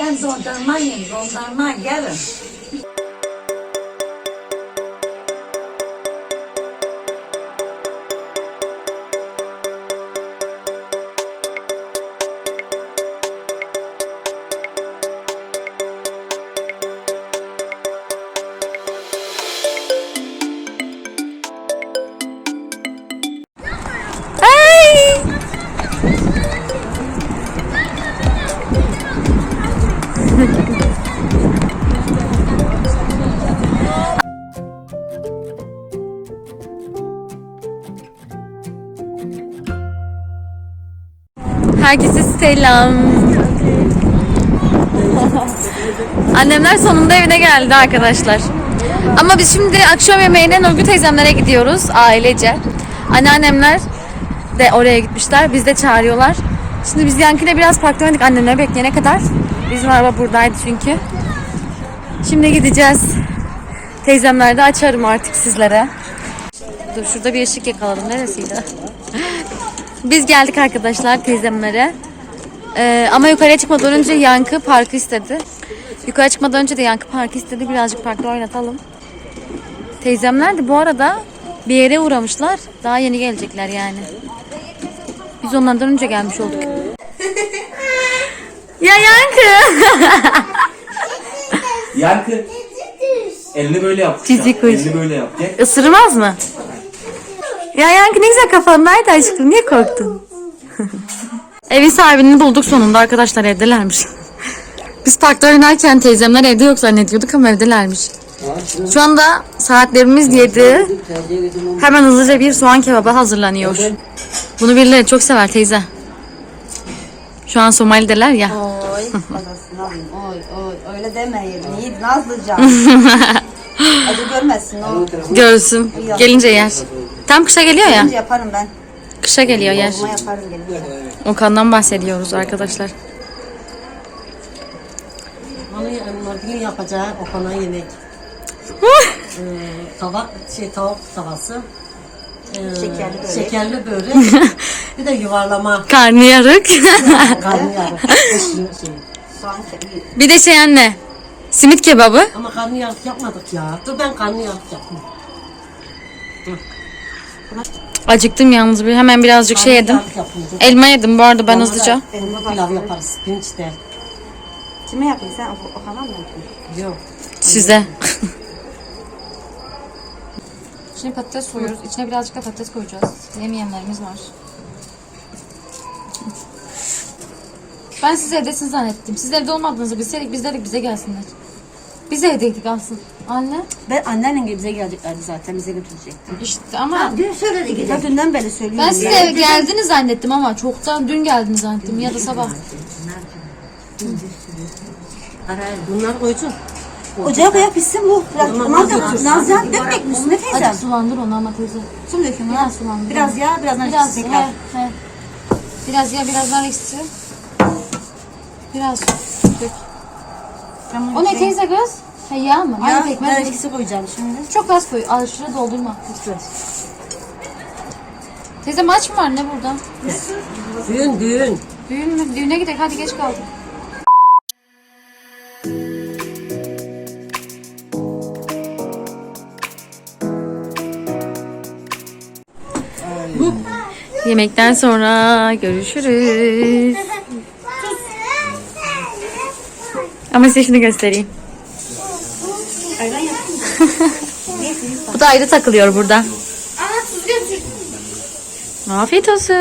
Gelirken dondurma yiyin, dondurma gelin. Herkese selam. Annemler sonunda evine geldi arkadaşlar. Ama biz şimdi akşam yemeğine Nurgül teyzemlere gidiyoruz ailece. Anneannemler de oraya gitmişler. Biz de çağırıyorlar. Şimdi biz Yankı'yla biraz parkta annemleri bekleyene kadar. Bizim araba buradaydı çünkü. Şimdi gideceğiz. Teyzemler de açarım artık sizlere. Dur şurada bir ışık yakaladım. Neresiydi? Biz geldik arkadaşlar teyzemlere. Ee, ama yukarıya çıkmadan önce Yankı parkı istedi. Yukarı çıkmadan önce de Yankı parkı istedi. Birazcık parkta oynatalım. Teyzemler de bu arada bir yere uğramışlar. Daha yeni gelecekler yani. Biz onlardan önce gelmiş olduk. ya Yankı. Yankı. Elini böyle yap. Cici kuş. Elini böyle yap. Gel. Isırmaz mı? Ya Yankı ne güzel kafandaydı aşkım. Niye korktun? Evin sahibini bulduk sonunda arkadaşlar evdelermiş. Biz parkta oynarken teyzemler evde yok zannediyorduk ama evdelermiş. Şu anda saatlerimiz 7. Hemen hızlıca bir soğan kebabı hazırlanıyor. Bunu birileri çok sever teyze. Şu an Somali'deler ya. Oy. Oy, oy, öyle demeyin. Yiğit Nazlıca. Acı görmesin o. Görsün. Gelince yer. Tam kışa geliyor ya. Şimdi yaparım ben. Kışa geliyor yer. Yaparım gelince. Okan'dan bahsediyoruz arkadaşlar. Onu Nurgül yapacağı okana yemek. ee, tabak, şey tavuk tavası. Ee, Şekerli börek. Şekerli börek. bir de yuvarlama Karnıyarık. karnıyarık. şey. Soğan bir de şey anne. Simit kebabı. Ama karnıyarık yapmadık ya. Dur ben karnıyarık yapayım. Acıktım yalnız bir hemen birazcık şey yedim. Elma yedim bu arada ben hızlıca. Elma pilav yaparız pirinçte. Kime yapayım sen? O, o kanal mı yapayım? Yok. Size. Şimdi patates koyuyoruz. İçine birazcık da patates koyacağız. Yemeyenlerimiz var. Ben siz evdesiniz zannettim. Siz evde olmadığınızı bilseydik biz dedik bize gelsinler. Biz evdeydik aslında. Anne. Ben anneannem bize geleceklerdi zaten. Bize götürecekti. İşte ama Dün söyledi gidelim. Ya dünden beri söylüyorum. ben siz eve geldiniz zannettim ama çoktan dün geldiniz zannettim ya da sabah. Bunlar koyacağım. Ocağa koyup pişsin bu. Biraz aman da Nazcan dökmek misin? Ne teyzem? Azıcık sulandır onu ama teyze. Su mu döküyorum Ha ya? sulandır. Biraz yağ, biraz nar Biraz he. Biraz ya biraz nar ekşisi. Biraz su dök. Ben bunu O ne koyayım. teyze kız? Ha yağ mı? Yağ, Aynı pekmez. mi? ekşisi koyacağım şimdi. Çok az koy. Aşırı doldurma. Lütfen. Teyze maç mı var ne burada? Düğün düğün. Düğün mü? Düğüne gidelim hadi geç kaldık. Yemekten sonra görüşürüz. Ama size şunu göstereyim. Bu da ayrı takılıyor burada. Afiyet olsun.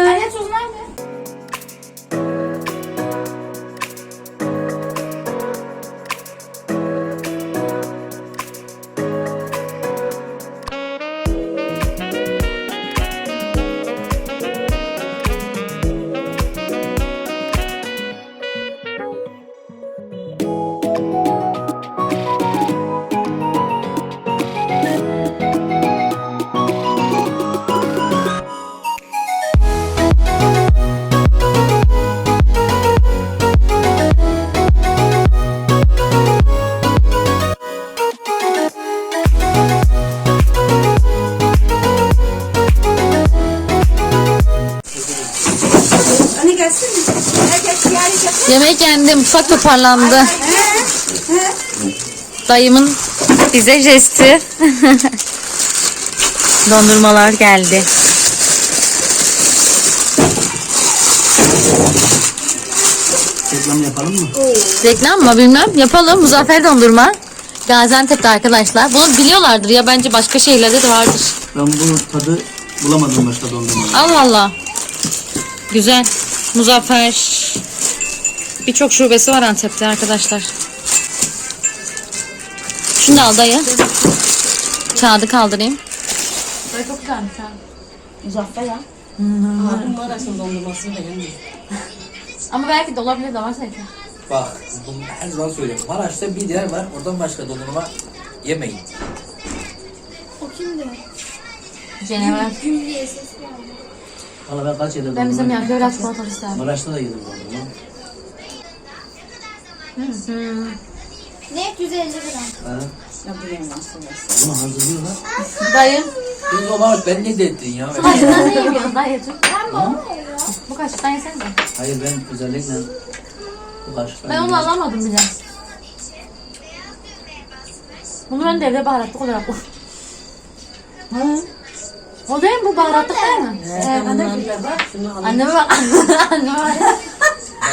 Yendi, mutfak toparlandı. Dayımın bize jesti. Dondurmalar geldi. Reklam yapalım mı? Reklam mı bilmem. Yapalım. Muzaffer dondurma. Gaziantep'te arkadaşlar. Bunu biliyorlardır ya bence başka şehirlerde de vardır. Ben bu tadı bulamadım başka dondurmada. Allah Allah. Güzel. Muzaffer. Birçok şubesi var Antep'te arkadaşlar. Şunu da al dayı. Kağıdı kaldırayım. çok güzelmiş ha. Muzaffer ya. Abim Maraş'ın dondurmasını beğenmiyor. Ama belki de olabilir de var sanki. Bak bunu her zaman söylüyorum. Maraş'ta bir yer var. Oradan başka dondurma yemeyin. O kimdi? Cenevre. Gül diye ses geldi. Valla ben kaç yıldır Ben bizim dondurma yanında biraz çikolata isterim. Maraş'ta da yedim dondurma. Ne 150 gram. Ha? Ya bu yemek nasıl olsun? Bunu hazırlıyorlar. Dayı. Biz o Maraş ben ne dedin ya? Bu kaşıktan ne yiyorsun dayıcım? Ben bu. Kaşıktan yesenize. Hayır ben özellikle bu kaşıktan Ben onu yedim. alamadım bile. Bunu ben de evde baharatlık olarak koy. O değil mi? Bu baharatlık değil mi? Evet, ondan şunu alayım. Anneme bak. Anneme bak.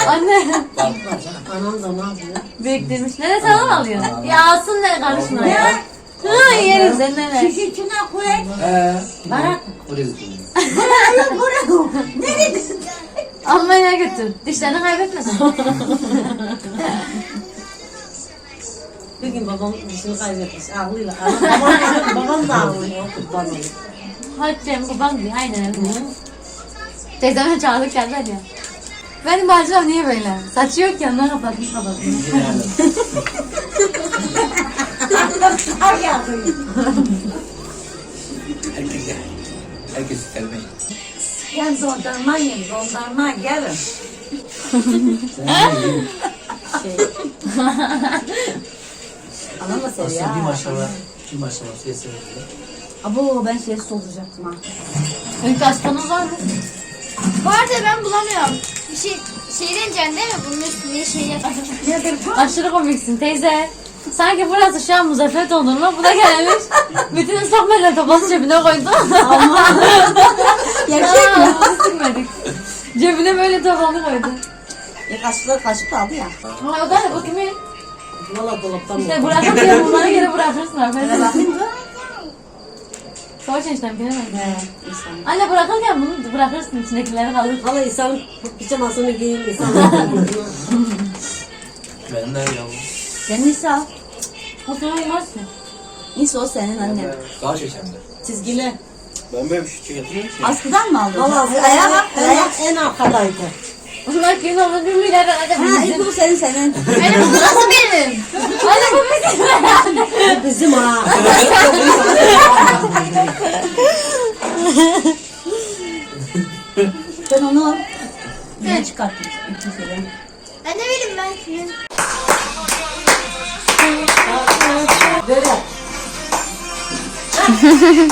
Anne. Sana. Anam da ne yapıyor? Biriktirmiş. Nereye sen alıyorsun? Ya alsın ne karışma ya. Hı yeriz sen nereye? Şişi içine koy. Ee, oraya götürün. Almanya'ya götür. Dişlerini kaybetmesin. Bir gün babam dişini kaybetmiş. Ağlıyor. Babam, da ağlıyor. Kurban olayım. Hadi Cem baban diye aynen öyle. Teyzeme çağırdık geldiler ya. Benim bacılar niye böyle? Saçı yok ya onları kapatmış kapatmış. Herkes yer. Herkes gelmeyin. Gel dondurma yiyin. Dondurma gelin. Anam da seviyor Aslında bir ya. maşallah. Bir maşallah şey seviyorum. Abo ben şey olacaktım ha. Önce aslanız var mı? Bu arada ben bulamıyorum. Bir şey şey deneyeceksin değil mi? Bunun üstüne şey yapacağım. Aşırı komiksin teyze. Sanki burası şu an muzaffer dondurma. Bu da gelmiş. Bütün ıslak mendil toplası cebine koydu. Gerçek mi? Silmedik. Cebine böyle tabanı koydu. Ya kaşıklar kaşık aldı ya. Ha, o da bu kimin? Valla dolaptan İşte bırakıp ya bunları geri bırakırsın Ben bakayım mı? Savaş eniştem gene mi? He. insan. Anne bırakırken bunu bırakırsın içindekileri kalır. Valla insan pijamasını giyeyim. insan Ben de yavrum. Senin İsa. O sana uymaz ki. İsa o senin annen. Daha şeşemde. Çizgili. Ben böyle bir şey getirmiyorum ki. Askıdan mı aldın? Valla Ayağa bak. Ayağa. en, en arkadaydı. Onlar gün olur bir milyar Ha. İsa bu senin senin. Benim bu nasıl benim? Anne bu bizim. Bu bizim ha. Ben onu ne çıkarttım? Ben ne bileyim ben? Böyle. Böyle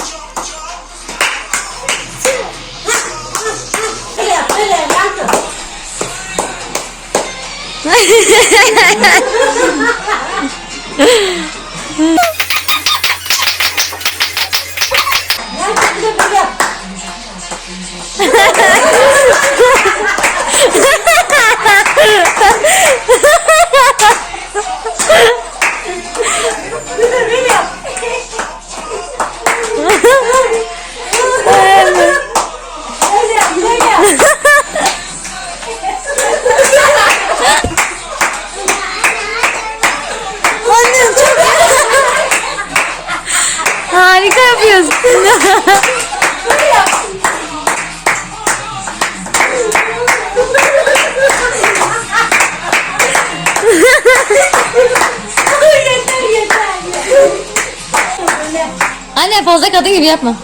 gibi yapma.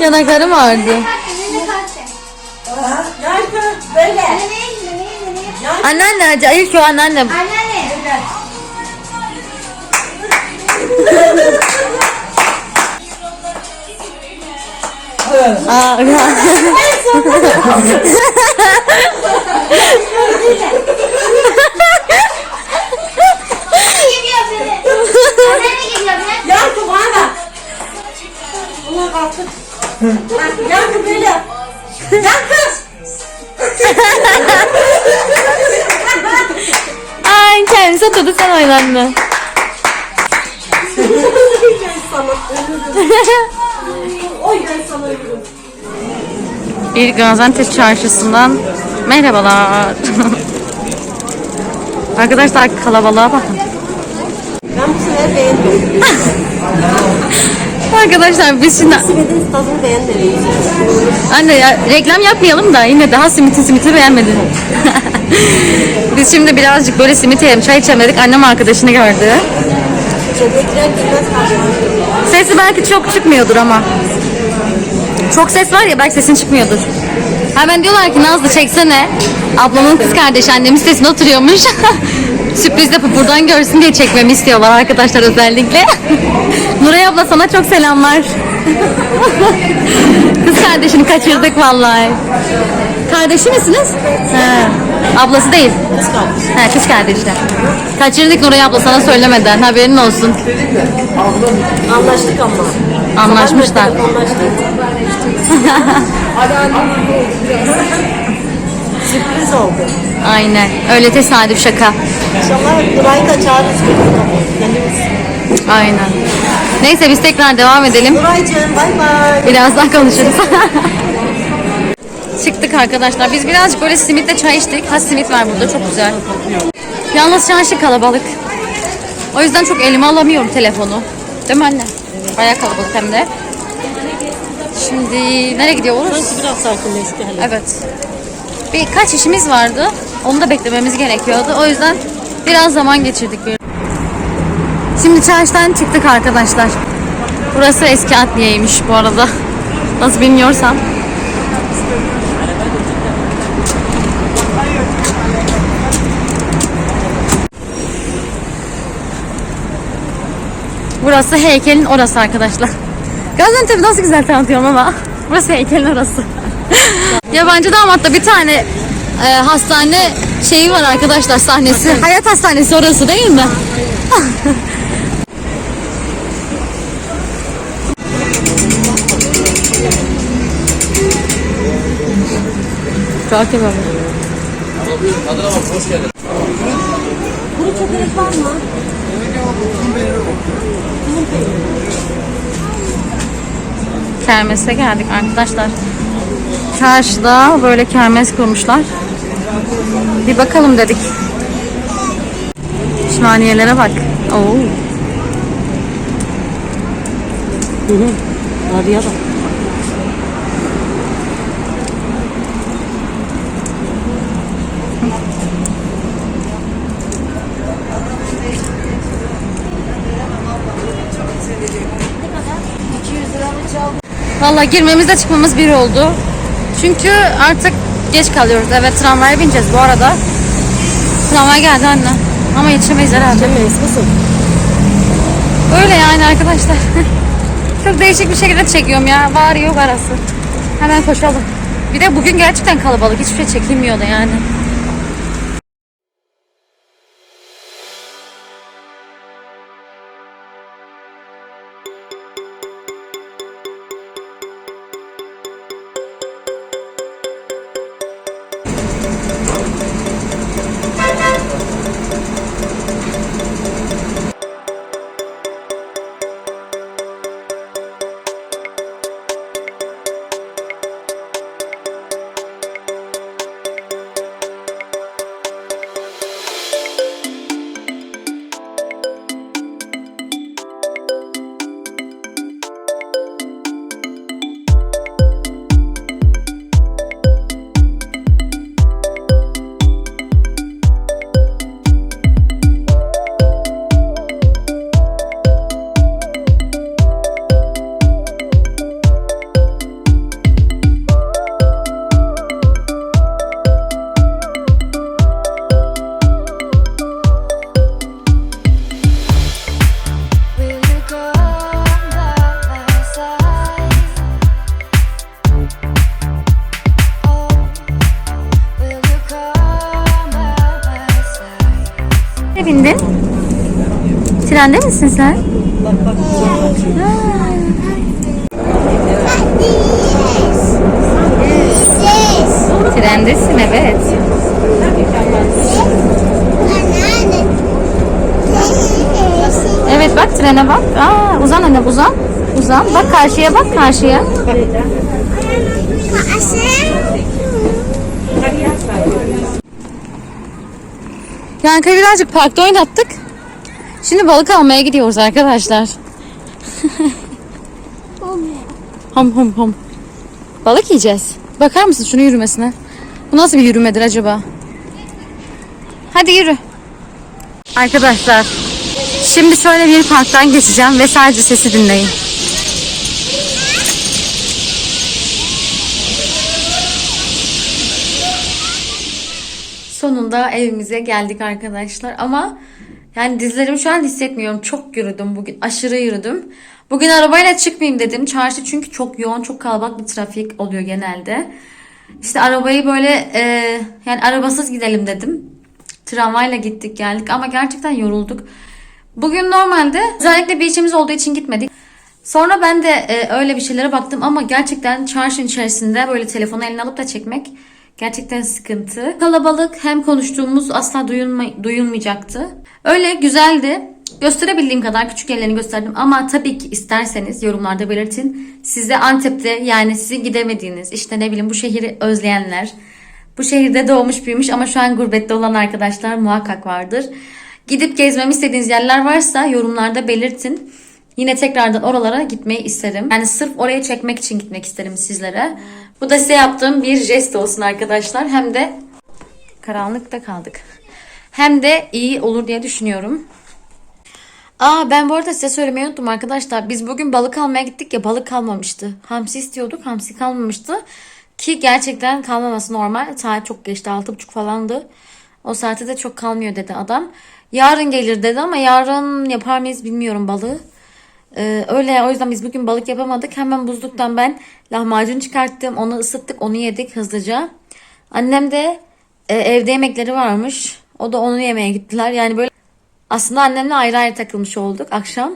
Yanaklarım ağrıdı. Böyle. Anneanne acı. İlk o anneannem. Anneanne. Aa, gidiyor beni? Yankı bana. Ulan kalktı. Bak, Yankı böyle. Ay kendisi oturdu sen oynanma. Sana. Bir Gaziantep çarşısından merhabalar. Arkadaşlar kalabalığa bakın. Ben bu sefer beğenmedim. Arkadaşlar biz şimdi Simidin tadını beğenmedim. anne ya, reklam yapmayalım da yine daha simiti simiti beğenmedin. biz şimdi birazcık böyle simit yiyelim çay içelim dedik. Annem arkadaşını gördü. Çöpekler girmez karşıma. Sesi belki çok çıkmıyordur ama. Çok ses var ya belki sesin çıkmıyordur. Hemen diyorlar ki Nazlı çeksene. Ablamın kız kardeşi annemin sesine oturuyormuş. Sürpriz yapıp buradan görsün diye çekmemi istiyorlar arkadaşlar özellikle. Nuray abla sana çok selamlar. kız kardeşini kaçırdık vallahi. Kardeşi misiniz? He. Ablası değil. Kız kardeş. He, kız kardeşler. Kaçırdık Nuray abla sana söylemeden haberin olsun. Anlaştık ama. Anlaşmışlar. Anlaştık. Sürpriz oldu. Aynen. Öyle tesadüf şaka. İnşallah da çağırırız. Kendimiz. Aynen. Neyse biz tekrar devam edelim. Nuray'cığım bay bay. Birazdan konuşuruz. Çıktık arkadaşlar. Biz birazcık böyle simitle çay içtik. Ha simit var burada çok güzel. Yalnız çarşı kalabalık. O yüzden çok elime alamıyorum telefonu. Değil mi anne? Bayağı kalabalık hem de. Şimdi nereye gidiyoruz? Biraz sakinleşti hele. Evet. Birkaç işimiz vardı. Onu da beklememiz gerekiyordu. O yüzden biraz zaman geçirdik. Bir. Şimdi çarşıdan çıktık arkadaşlar. Burası eski adliyeymiş bu arada. Nasıl bilmiyorsam. Burası heykelin orası arkadaşlar. Gaziantep'i nasıl güzel tanıtıyorum ama. Burası heykelin orası. Yabancı damatta bir tane e, hastane şeyi var arkadaşlar sahnesi. Hayat hastanesi orası değil mi? Çok iyi baba. Tadına bak hoş geldin. Kermese geldik arkadaşlar. Çarşıda böyle kermes kurmuşlar. Bir bakalım dedik. Pişmaniyelere bak. Oo. Arıya bak. Valla girmemiz de çıkmamız bir oldu. Çünkü artık geç kalıyoruz. Evet tramvaya bineceğiz bu arada. Tramvay geldi anne. Ama yetişemeyiz herhalde. Demeyiz kızım. Öyle yani arkadaşlar. Çok değişik bir şekilde çekiyorum ya. Var yok arası. Hemen koşalım. Bir de bugün gerçekten kalabalık. Hiçbir şey çekilmiyordu yani. Trende misin sen? Trendesin evet. Evet bak trene bak. Aa, uzan anne uzan. Uzan. Bak karşıya bak karşıya. Yani birazcık parkta oynattık. Şimdi balık almaya gidiyoruz arkadaşlar. hom hom hom. Balık yiyeceğiz. Bakar mısın şunun yürümesine? Bu nasıl bir yürümedir acaba? Hadi yürü. Arkadaşlar şimdi şöyle bir parktan geçeceğim ve sadece sesi dinleyin. Sonunda evimize geldik arkadaşlar ama yani dizlerimi şu an hissetmiyorum. Çok yürüdüm bugün. Aşırı yürüdüm. Bugün arabayla çıkmayayım dedim. Çarşı çünkü çok yoğun, çok kalabalık bir trafik oluyor genelde. İşte arabayı böyle e, yani arabasız gidelim dedim. Tramvayla gittik geldik ama gerçekten yorulduk. Bugün normalde özellikle bir işimiz olduğu için gitmedik. Sonra ben de e, öyle bir şeylere baktım ama gerçekten çarşının içerisinde böyle telefonu eline alıp da çekmek gerçekten sıkıntı. Kalabalık hem konuştuğumuz asla duyulma, duyulmayacaktı. Öyle güzeldi. Gösterebildiğim kadar küçük yerlerini gösterdim ama tabii ki isterseniz yorumlarda belirtin. Size Antep'te yani sizin gidemediğiniz işte ne bileyim bu şehri özleyenler, bu şehirde doğmuş büyümüş ama şu an gurbette olan arkadaşlar muhakkak vardır. Gidip gezmemi istediğiniz yerler varsa yorumlarda belirtin. Yine tekrardan oralara gitmeyi isterim. Yani sırf oraya çekmek için gitmek isterim sizlere. Bu da size yaptığım bir jest olsun arkadaşlar. Hem de karanlıkta kaldık. Hem de iyi olur diye düşünüyorum. Aa ben bu arada size söylemeyi unuttum arkadaşlar. Biz bugün balık almaya gittik ya balık kalmamıştı. Hamsi istiyorduk hamsi kalmamıştı. Ki gerçekten kalmaması normal. Saat çok geçti 6.30 falandı. O saatte de çok kalmıyor dedi adam. Yarın gelir dedi ama yarın yapar mıyız bilmiyorum balığı. Ee, öyle o yüzden biz bugün balık yapamadık. Hemen buzluktan ben lahmacun çıkarttım. Onu ısıttık onu yedik hızlıca. Annem de e, evde yemekleri varmış. O da onu yemeye gittiler. Yani böyle aslında annemle ayrı ayrı takılmış olduk akşam.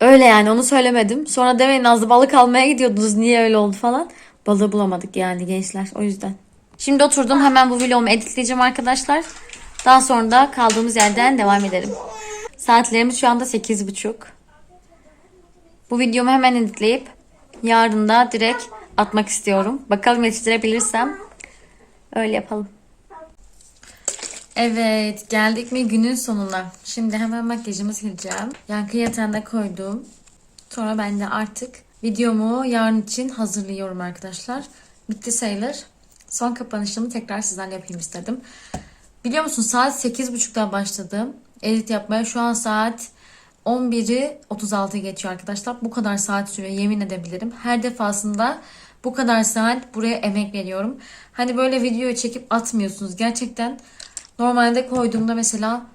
Öyle yani onu söylemedim. Sonra demeyin Nazlı balık almaya gidiyordunuz niye öyle oldu falan. Balığı bulamadık yani gençler o yüzden. Şimdi oturdum hemen bu vlogumu editleyeceğim arkadaşlar. Daha sonra da kaldığımız yerden devam ederim. Saatlerimiz şu anda 8.30. Bu videomu hemen editleyip yarın da direkt atmak istiyorum. Bakalım yetiştirebilirsem öyle yapalım. Evet geldik mi günün sonuna. Şimdi hemen makyajımı sileceğim. Yankı yatağına koydum. Sonra ben de artık videomu yarın için hazırlıyorum arkadaşlar. Bitti sayılır. Son kapanışımı tekrar sizlerle yapayım istedim. Biliyor musun saat 8.30'da başladım. Edit yapmaya şu an saat 11'i 36 geçiyor arkadaşlar. Bu kadar saat sürüyor yemin edebilirim. Her defasında bu kadar saat buraya emek veriyorum. Hani böyle videoyu çekip atmıyorsunuz. Gerçekten normalde koyduğumda mesela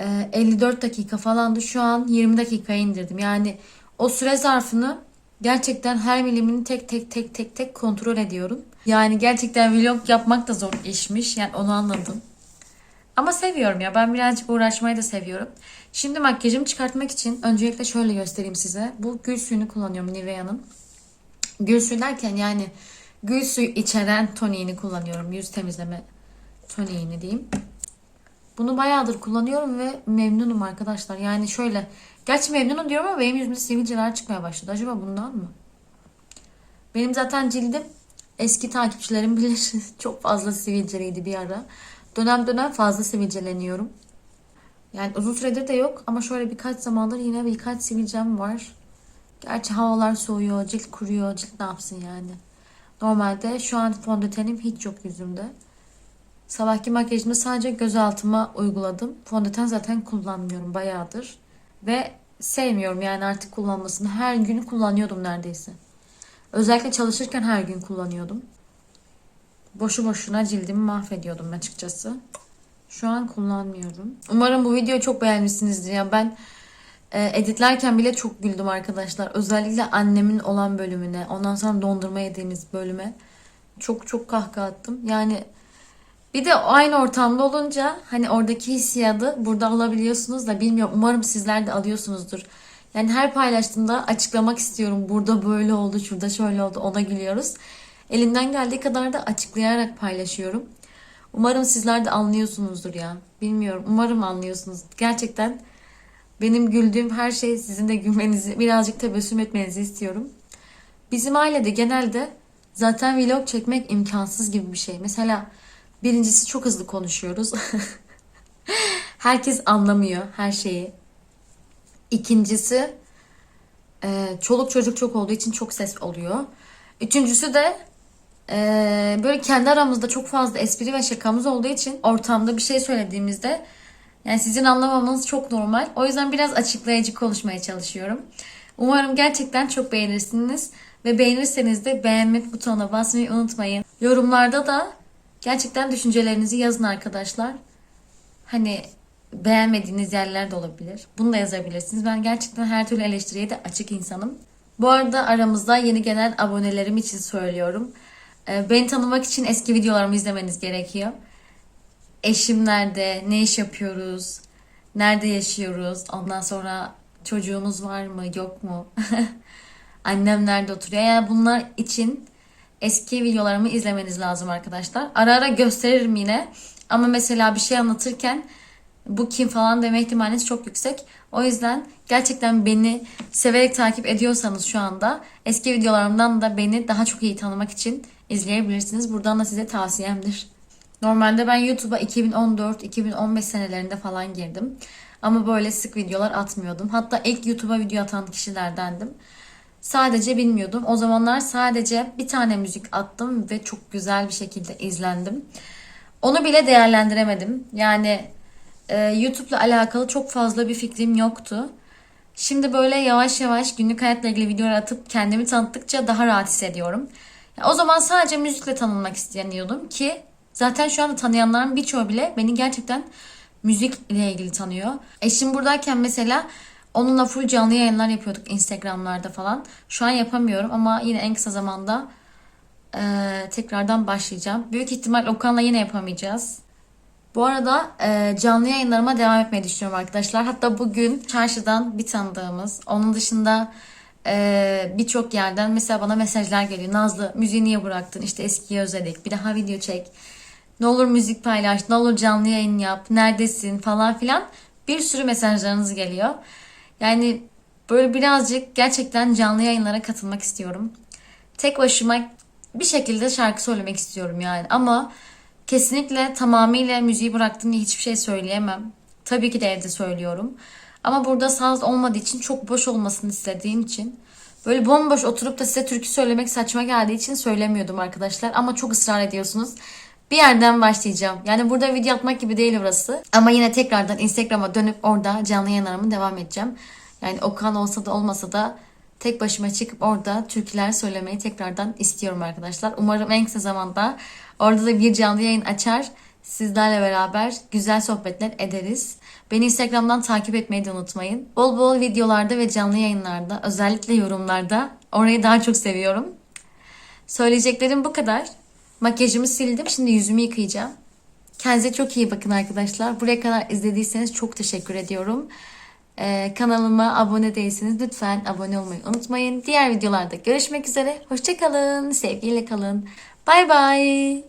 e, 54 dakika falandı. Şu an 20 dakikaya indirdim. Yani o süre zarfını gerçekten her milimini tek tek tek tek tek kontrol ediyorum. Yani gerçekten vlog yapmak da zor işmiş. Yani onu anladım. Ama seviyorum ya. Ben birazcık uğraşmayı da seviyorum. Şimdi makyajımı çıkartmak için öncelikle şöyle göstereyim size. Bu gül suyunu kullanıyorum Nivea'nın. Gül suyu derken yani gül suyu içeren toniğini kullanıyorum. Yüz temizleme toniğini diyeyim. Bunu bayağıdır kullanıyorum ve memnunum arkadaşlar. Yani şöyle. Gerçi memnunum diyorum ama benim yüzümde sivilceler çıkmaya başladı. Acaba bundan mı? Benim zaten cildim eski takipçilerim bilir. Çok fazla sivilceliydi bir ara. Dönem dönem fazla sivilceleniyorum. Yani uzun süredir de yok ama şöyle birkaç zamandır yine birkaç sivilcem var. Gerçi havalar soğuyor, cilt kuruyor, cilt ne yapsın yani. Normalde şu an fondötenim hiç yok yüzümde. Sabahki makyajımı sadece göz altıma uyguladım. Fondöten zaten kullanmıyorum bayağıdır. Ve sevmiyorum yani artık kullanmasını. Her gün kullanıyordum neredeyse. Özellikle çalışırken her gün kullanıyordum. Boşu boşuna cildimi mahvediyordum açıkçası. Şu an kullanmıyorum. Umarım bu videoyu çok beğenmişsinizdir. Ya ben e, editlerken bile çok güldüm arkadaşlar. Özellikle annemin olan bölümüne, ondan sonra dondurma yediğimiz bölüme çok çok kahkaha attım. Yani Bir de aynı ortamda olunca hani oradaki hissiyatı burada alabiliyorsunuz da bilmiyorum. Umarım sizler de alıyorsunuzdur. Yani her paylaştığımda açıklamak istiyorum. Burada böyle oldu, şurada şöyle oldu, ona gülüyoruz. Elimden geldiği kadar da açıklayarak paylaşıyorum. Umarım sizler de anlıyorsunuzdur ya. Bilmiyorum. Umarım anlıyorsunuz. Gerçekten benim güldüğüm her şey sizin de gülmenizi, birazcık tebessüm etmenizi istiyorum. Bizim ailede genelde zaten vlog çekmek imkansız gibi bir şey. Mesela birincisi çok hızlı konuşuyoruz. Herkes anlamıyor her şeyi. İkincisi e, çoluk çocuk çok olduğu için çok ses oluyor. Üçüncüsü de e, böyle kendi aramızda çok fazla espri ve şakamız olduğu için ortamda bir şey söylediğimizde yani sizin anlamamanız çok normal. O yüzden biraz açıklayıcı konuşmaya çalışıyorum. Umarım gerçekten çok beğenirsiniz. Ve beğenirseniz de beğenme butonuna basmayı unutmayın. Yorumlarda da gerçekten düşüncelerinizi yazın arkadaşlar. Hani beğenmediğiniz yerler de olabilir. Bunu da yazabilirsiniz. Ben gerçekten her türlü eleştiriye de açık insanım. Bu arada aramızda yeni gelen abonelerim için söylüyorum. Ee, Beni tanımak için eski videolarımı izlemeniz gerekiyor. Eşim nerede? Ne iş yapıyoruz? Nerede yaşıyoruz? Ondan sonra çocuğumuz var mı? Yok mu? Annem nerede oturuyor? Yani bunlar için eski videolarımı izlemeniz lazım arkadaşlar. Ara ara gösteririm yine. Ama mesela bir şey anlatırken bu kim falan deme ihtimaliniz çok yüksek. O yüzden gerçekten beni severek takip ediyorsanız şu anda eski videolarımdan da beni daha çok iyi tanımak için izleyebilirsiniz. Buradan da size tavsiyemdir. Normalde ben YouTube'a 2014-2015 senelerinde falan girdim. Ama böyle sık videolar atmıyordum. Hatta ilk YouTube'a video atan kişilerdendim. Sadece bilmiyordum. O zamanlar sadece bir tane müzik attım ve çok güzel bir şekilde izlendim. Onu bile değerlendiremedim. Yani e, YouTube'la alakalı çok fazla bir fikrim yoktu. Şimdi böyle yavaş yavaş günlük hayatla ilgili videolar atıp kendimi tanıttıkça daha rahat hissediyorum. O zaman sadece müzikle tanınmak isteniyordum ki zaten şu anda tanıyanların birçoğu bile beni gerçekten müzikle ilgili tanıyor. Eşim buradayken mesela onunla full canlı yayınlar yapıyorduk Instagram'larda falan. Şu an yapamıyorum ama yine en kısa zamanda e, tekrardan başlayacağım. Büyük ihtimal Okan'la yine yapamayacağız. Bu arada e, canlı yayınlarıma devam etmeyi düşünüyorum arkadaşlar. Hatta bugün çarşıdan bir tanıdığımız, onun dışında e, birçok yerden mesela bana mesajlar geliyor. Nazlı müziği niye bıraktın? İşte eskiyi özledik. Bir daha video çek. Ne olur müzik paylaş. Ne olur canlı yayın yap. Neredesin falan filan. Bir sürü mesajlarınız geliyor. Yani böyle birazcık gerçekten canlı yayınlara katılmak istiyorum. Tek başıma bir şekilde şarkı söylemek istiyorum yani. Ama kesinlikle tamamıyla müziği bıraktım diye hiçbir şey söyleyemem. Tabii ki de evde söylüyorum. Ama burada saz olmadığı için çok boş olmasını istediğim için böyle bomboş oturup da size türkü söylemek saçma geldiği için söylemiyordum arkadaşlar. Ama çok ısrar ediyorsunuz. Bir yerden başlayacağım. Yani burada video atmak gibi değil burası. Ama yine tekrardan Instagram'a dönüp orada canlı yayınlarımı devam edeceğim. Yani Okan olsa da olmasa da tek başıma çıkıp orada türküler söylemeyi tekrardan istiyorum arkadaşlar. Umarım en kısa zamanda orada da bir canlı yayın açar. Sizlerle beraber güzel sohbetler ederiz. Beni Instagram'dan takip etmeyi de unutmayın. Bol bol videolarda ve canlı yayınlarda özellikle yorumlarda orayı daha çok seviyorum. Söyleyeceklerim bu kadar. Makyajımı sildim. Şimdi yüzümü yıkayacağım. Kendinize çok iyi bakın arkadaşlar. Buraya kadar izlediyseniz çok teşekkür ediyorum. Ee, kanalıma abone değilseniz lütfen abone olmayı unutmayın. Diğer videolarda görüşmek üzere. Hoşçakalın. Sevgiyle kalın. Bay bay.